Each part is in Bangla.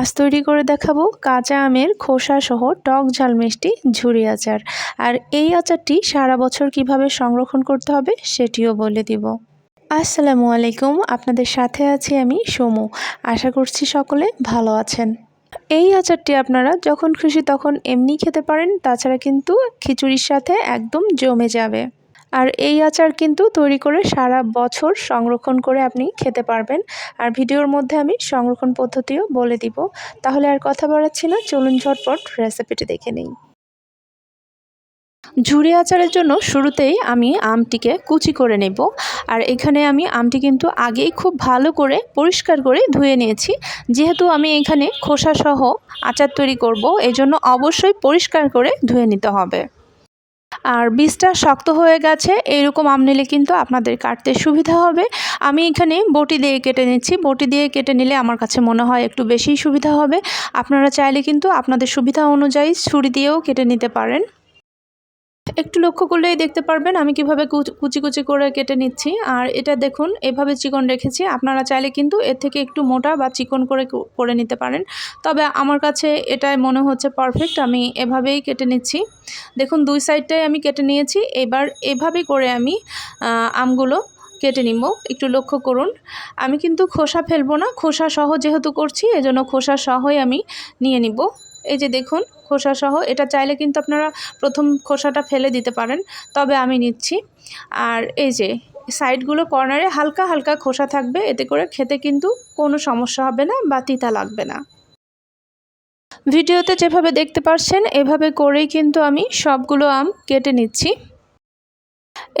আজ তৈরি করে দেখাবো কাঁচা আমের খোসা সহ টক ঝাল মিষ্টি ঝুরি আচার। আর এই আচারটি সারা বছর কীভাবে সংরক্ষণ করতে হবে সেটিও বলে দিব। আসসালামু আলাইকুম, আপনাদের সাথে আছি আমি সোমু। আশা করছি সকলে ভালো আছেন। এই আচারটি আপনারা যখন খুশি তখন এমনি খেতে পারেন, তাছাড়া কিন্তু খিচুড়ির সাথে একদম জমে যাবে। আর এই আচার কিন্তু তৈরি করে সারা বছর সংরক্ষণ করে আপনি খেতে পারবেন। আর ভিডিওর মধ্যে আমি সংরক্ষণ পদ্ধতিও বলে দিব। তাহলে আর কথা বাড়াচ্ছি না, চলুন ঝটপট রেসিপিটি দেখে নিই। ঝুরি আচারের জন্য শুরুতেই আমি আমটিকে কুচি করে নেব। আর এখানে আমি আমটি কিন্তু আগেই খুব ভালো করে পরিষ্কার করে ধুয়ে নিয়েছি। যেহেতু আমি এখানে খোসাসহ আচার তৈরি করব, এজন্য অবশ্যই পরিষ্কার করে ধুয়ে নিতে হবে। আর বীজটা শক্ত হয়ে গেছে, এইরকম আম নিলে কিন্তু আপনাদের কাটতে সুবিধা হবে। আমি এখানে বটি দিয়ে কেটে নিচ্ছি, বটি দিয়ে কেটে নিলে আমার কাছে মনে হয় একটু বেশি সুবিধা হবে। আপনারা চাইলে কিন্তু আপনাদের সুবিধা অনুযায়ী ছুরি দিয়েও কেটে নিতে পারেন। একটু লক্ষ্য করলেই দেখতে পারবেন আমি কীভাবে কুচি কুচি করে কেটে নিচ্ছি। আর এটা দেখুন, এভাবে চিকন রেখেছি। আপনারা চাইলে কিন্তু এর থেকে একটু মোটা বা চিকন করে করে নিতে পারেন। তবে আমার কাছে এটাই মনে হচ্ছে পারফেক্ট আমি এভাবেই কেটে নিচ্ছি। দেখুন, দুই সাইডটাই আমি কেটে নিয়েছি। এবার এভাবে করে আমি আমগুলো কেটে নিব। একটু লক্ষ্য করুন, আমি কিন্তু খোসা ফেলব না। খোসা সহ যেহেতু করছি, এজন্য খোসা সহই আমি নিয়ে নিব। এই যে দেখুন, খোসা সহ, এটা চাইলে কিন্তু আপনারা প্রথম খোসাটা ফেলে দিতে পারেন, তবে আমি নিচ্ছি। আর এই যে, সাইডগুলো কর্নারে হালকা হালকা খোসা থাকবে, এতে করে খেতে কিন্তু কোনো সমস্যা হবে না বা তিতা লাগবে না। ভিডিওতে যেভাবে দেখতে পাচ্ছেন এভাবে করেই কিন্তু আমি সবগুলো আম কেটে নিচ্ছি।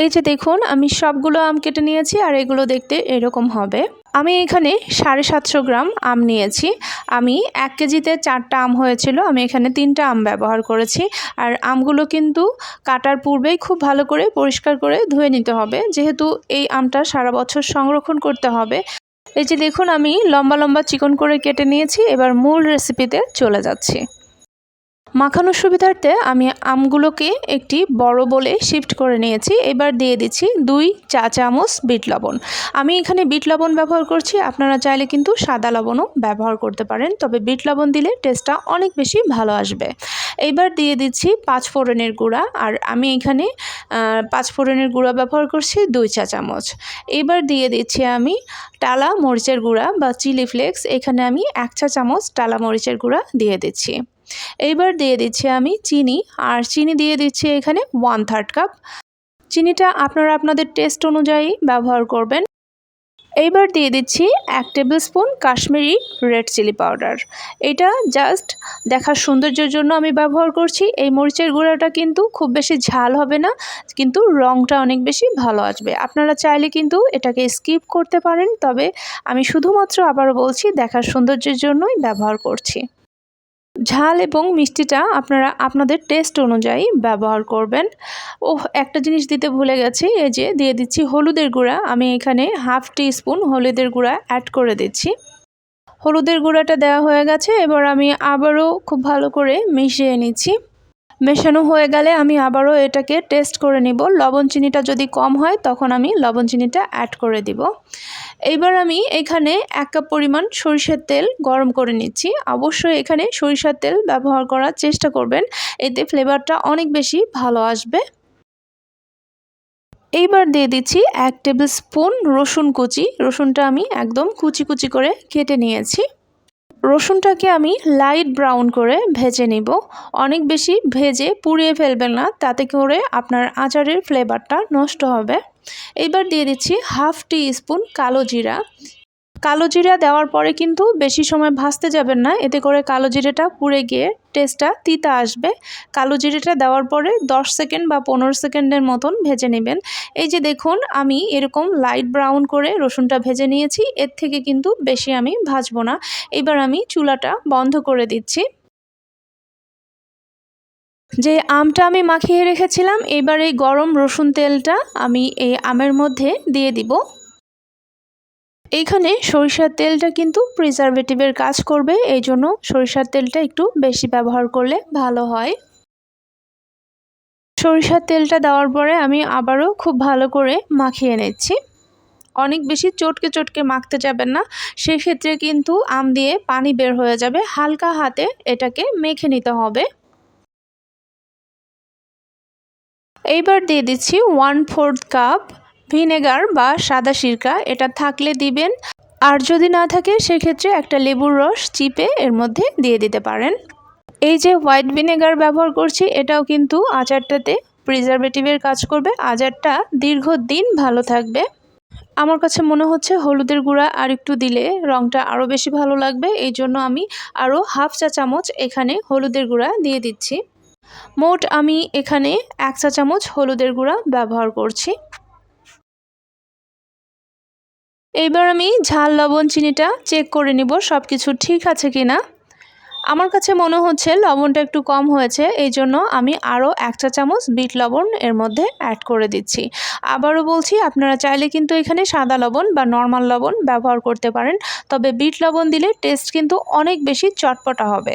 এই যে দেখুন, আমি সবগুলো আম কেটে নিয়েছি আর এগুলো দেখতে এরকম হবে। আমি এখানে সাড়ে সাতশো গ্রাম আম নিয়েছি। আমি এক কেজিতে চারটা আম হয়েছিল, আমি এখানে তিনটা আম ব্যবহার করেছি। আর আমগুলো কিন্তু কাটার পূর্বেই খুব ভালো করে পরিষ্কার করে ধুয়ে নিতে হবে। যেহেতু এই আমটা সারা বছর সংরক্ষণ করতে হবে। এই যে দেখুন, আমি লম্বা লম্বা চিকন করে কেটে নিয়েছি। এবার মূল রেসিপিতে চলে যাচ্ছি। মাখানোর সুবিধার্থে আমি আমগুলোকে একটি বড় বলে শিফট করে নিয়েছি। এবার দিয়ে দিচ্ছি দুই চা চামচ বিট লবণ। আমি এখানে বিট লবণ ব্যবহার করছি, আপনারা চাইলে কিন্তু সাদা লবণও ব্যবহার করতে পারেন, তবে বিট লবণ দিলে টেস্টটা অনেক বেশি ভালো আসবে। এইবার দিয়ে দিচ্ছি পাঁচ ফোড়নের গুঁড়া, আর আমি এখানে পাঁচ ফোড়নের গুঁড়া ব্যবহার করছি দুই চা চামচ। এবার দিয়ে দিচ্ছি আমি টালা মরিচের গুঁড়া বা চিলি ফ্লেক্স এখানে আমি এক চা চামচ টালা মরিচের গুঁড়া দিয়ে দিচ্ছি। এইবার দিয়ে দিচ্ছি আমি চিনি, আর চিনি দিয়ে দিচ্ছি এখানে ওয়ান থার্ড কাপ চিনিটা আপনারা আপনাদের টেস্ট অনুযায়ী ব্যবহার করবেন। এইবার দিয়ে দিচ্ছি এক tablespoon Kashmiri red chilli powder এটা জাস্ট দেখার সৌন্দর্যের জন্য আমি ব্যবহার করছি। এই মরিচের গুঁড়াটা কিন্তু খুব বেশি ঝাল হবে না, কিন্তু রঙটা অনেক বেশি ভালো আসবে। আপনারা চাইলে কিন্তু এটাকে স্কিপ করতে পারেন, তবে আমি শুধুমাত্র আবারও বলছি, দেখার সৌন্দর্যের জন্যই ব্যবহার করছি। ঝাল এবং মিষ্টিটা আপনারা আপনাদের টেস্ট অনুযায়ী ব্যবহার করবেন। ও একটা জিনিস দিতে ভুলে গেছি, এই যে দিয়ে দিচ্ছি হলুদের গুঁড়া। আমি এখানে হাফ টি স্পুন হলুদের গুঁড়া অ্যাড করে দিচ্ছি। হলুদের গুঁড়াটা দেওয়া হয়ে গেছে, এবার আমি আবারও খুব ভালো করে মিশিয়ে নিচ্ছি। মেশানো হয়ে গেলে আমি আবারও এটাকে টেস্ট করে নিব। লবণ চিনিটা যদি কম হয়, তখন আমি লবণ চিনিটা অ্যাড করে দিব। এইবার আমি এখানে এক কাপ পরিমাণ সরিষার তেল গরম করে নিচ্ছি। অবশ্যই এখানে সরিষার তেল ব্যবহার করার চেষ্টা করবেন। এতে ফ্লেভারটা অনেক বেশি ভালো আসবে। এইবার দিয়ে দিচ্ছি এক টেবিল স্পুন রসুন কুচি। রসুনটা আমি একদম কুচি কুচি করে কেটে নিয়েছি। রসুনটাকে আমি লাইট ব্রাউন করে ভেজে নিব। অনেক বেশি ভেজে পুড়িয়ে ফেলবেন না, তাতে করে আপনার আচারের ফ্লেভারটা নষ্ট হবে। এইবার দিয়ে দিচ্ছি হাফ টি স্পুন কালো জিরা। কালো জিরা দেওয়ার পরে কিন্তু বেশি সময় ভাজতে যাবেন না। এতে করে কালো জিরেটা পুড়ে গিয়ে টেস্টটা তিতা আসবে। কালো জিরেটা দেওয়ার পরে 10 সেকেন্ড বা পনেরো সেকেন্ডের মতন ভেজে নেবেন। এই যে দেখুন, আমি এরকম লাইট ব্রাউন করে রসুনটা ভেজে নিয়েছি। এর থেকে কিন্তু বেশি আমি ভাজবো না। এবার আমি চুলাটা বন্ধ করে দিচ্ছি। যে আমটা আমি মাখিয়ে রেখেছিলাম, এবার এই গরম রসুন তেলটা আমি এই আমের মধ্যে দিয়ে দিব। এইখানে সরিষার তেলটা কিন্তু প্রিজারভেটিভের কাজ করবে এই জন্য সরিষার তেলটা একটু বেশি ব্যবহার করলে ভালো হয়। সরিষার তেলটা দেওয়ার পরে আমি আবারও খুব ভালো করে মাখিয়ে নিচ্ছি। অনেক বেশি চটকে চটকে মাখতে যাবেন না, সেক্ষেত্রে কিন্তু আম দিয়ে পানি বের হয়ে যাবে, হালকা হাতে এটাকে মেখে নিতে হবে। এইবার দিয়ে দিচ্ছি ওয়ান ফোর্থ কাপ ভিনেগার বা সাদা সিরকা, এটা থাকলে দিবেন। আর যদি না থাকে, সেক্ষেত্রে একটা লেবুর রস চিপে এর মধ্যে দিয়ে দিতে পারেন। এই যে হোয়াইট ভিনেগার ব্যবহার করছি, এটাও কিন্তু আচারটাতে প্রিজারভেটিভের কাজ করবে। আচারটা দীর্ঘদিন ভালো থাকবে। আমার কাছে মনে হচ্ছে হলুদের গুঁড়া আর একটু দিলে রঙটা আরও বেশি ভালো লাগবে। এই জন্য আমি আরও হাফ চা চামচ এখানে হলুদের গুঁড়া দিয়ে দিচ্ছি। মোট আমি এখানে এক চা চামচ হলুদের গুঁড়া ব্যবহার করছি। এইবার আমি ঝাল, লবণ, চিনিটা চেক করে নিব সব কিছু ঠিক আছে কি না আমার কাছে মনে হচ্ছে লবণটা একটু কম হয়েছে, এই জন্য আমি আরও এক চা চামচ বিট লবণ এর মধ্যে অ্যাড করে দিচ্ছি। আবারও বলছি, আপনারা চাইলে কিন্তু এখানে সাদা লবণ বা নর্মাল লবণ ব্যবহার করতে পারেন, তবে বিট লবণ দিলে টেস্ট কিন্তু অনেক বেশি চটপটা হবে।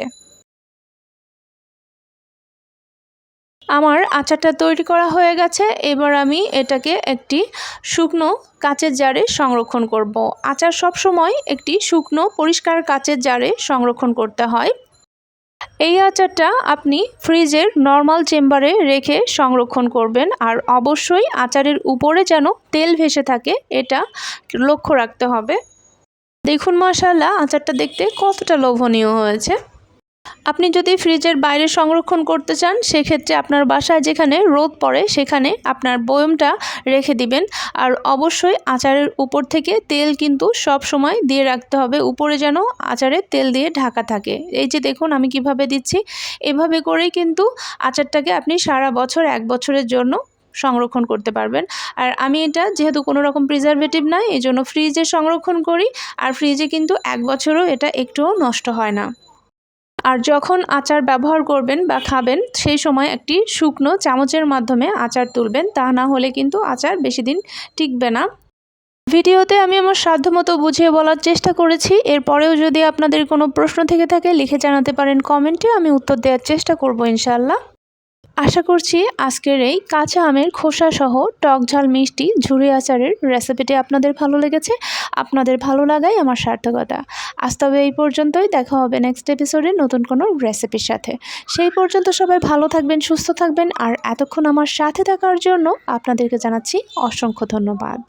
আমার আচারটা তৈরি করা হয়ে গেছে। এবার আমি এটাকে একটি শুকনো কাচের জারে সংরক্ষণ করব। আচার সব সময় একটি শুকনো, পরিষ্কার কাচের জারে সংরক্ষণ করতে হয়। এই আচারটা আপনি ফ্রিজের নর্মাল চেম্বারে রেখে সংরক্ষণ করবেন আর অবশ্যই আচারের উপরে যেন তেল ভেসে থাকে, এটা লক্ষ্য রাখতে হবে। দেখুন মশালা আচারটা দেখতে কতটা লোভনীয় হয়েছে। আপনি যদি ফ্রিজের বাইরে সংরক্ষণ করতে চান, সেক্ষেত্রে আপনার বাসায় যেখানে রোদ পড়ে, সেখানে আপনার বয়মটা রেখে দিবেন। আর অবশ্যই আচারের উপর থেকে তেল কিন্তু সব সময় দিয়ে রাখতে হবে, উপরে যেন আচারে তেল দিয়ে ঢাকা থাকে। এই যে দেখুন আমি কীভাবে দিচ্ছি। এভাবে করেই কিন্তু আচারটাকে আপনি সারা বছর, এক বছরের জন্য সংরক্ষণ করতে পারবেন। আর আমি এটা যেহেতু কোনো রকম প্রিজারভেটিভ নাই এই জন্য ফ্রিজে সংরক্ষণ করি। আর ফ্রিজে কিন্তু এক বছরও এটা একটুও নষ্ট হয় না। আর যখন আচার ব্যবহার করবেন বা খাবেন, সেই সময় একটি শুকনো চামচের মাধ্যমে আচার তুলবেন। তা না হলে কিন্তু আচার বেশি দিন টিকবে না। ভিডিওতে আমি আমার সাধ্যমতো বুঝিয়ে বলার চেষ্টা করেছি। এরপরেও যদি আপনাদের কোনো প্রশ্ন থেকে থাকে, লিখে জানাতে পারেন কমেন্টে। আমি উত্তর দেওয়ার চেষ্টা করব ইনশাল্লাহ আশা করছি আজকের এই কাঁচা আমের খোসা সহ টক ঝাল মিষ্টি ঝুড়ি আচারের রেসিপিটি আপনাদের ভালো লেগেছে। আপনাদের ভালো লাগাই আমার সার্থকতা। আজ তবে এই পর্যন্তই। দেখা হবে নেক্সট এপিসোডে নতুন কোনো রেসিপির সাথে। সেই পর্যন্ত সবাই ভালো থাকবেন, সুস্থ থাকবেন। আর এতক্ষণ আমার সাথে থাকার জন্য আপনাদেরকে জানাচ্ছি অসংখ্য ধন্যবাদ।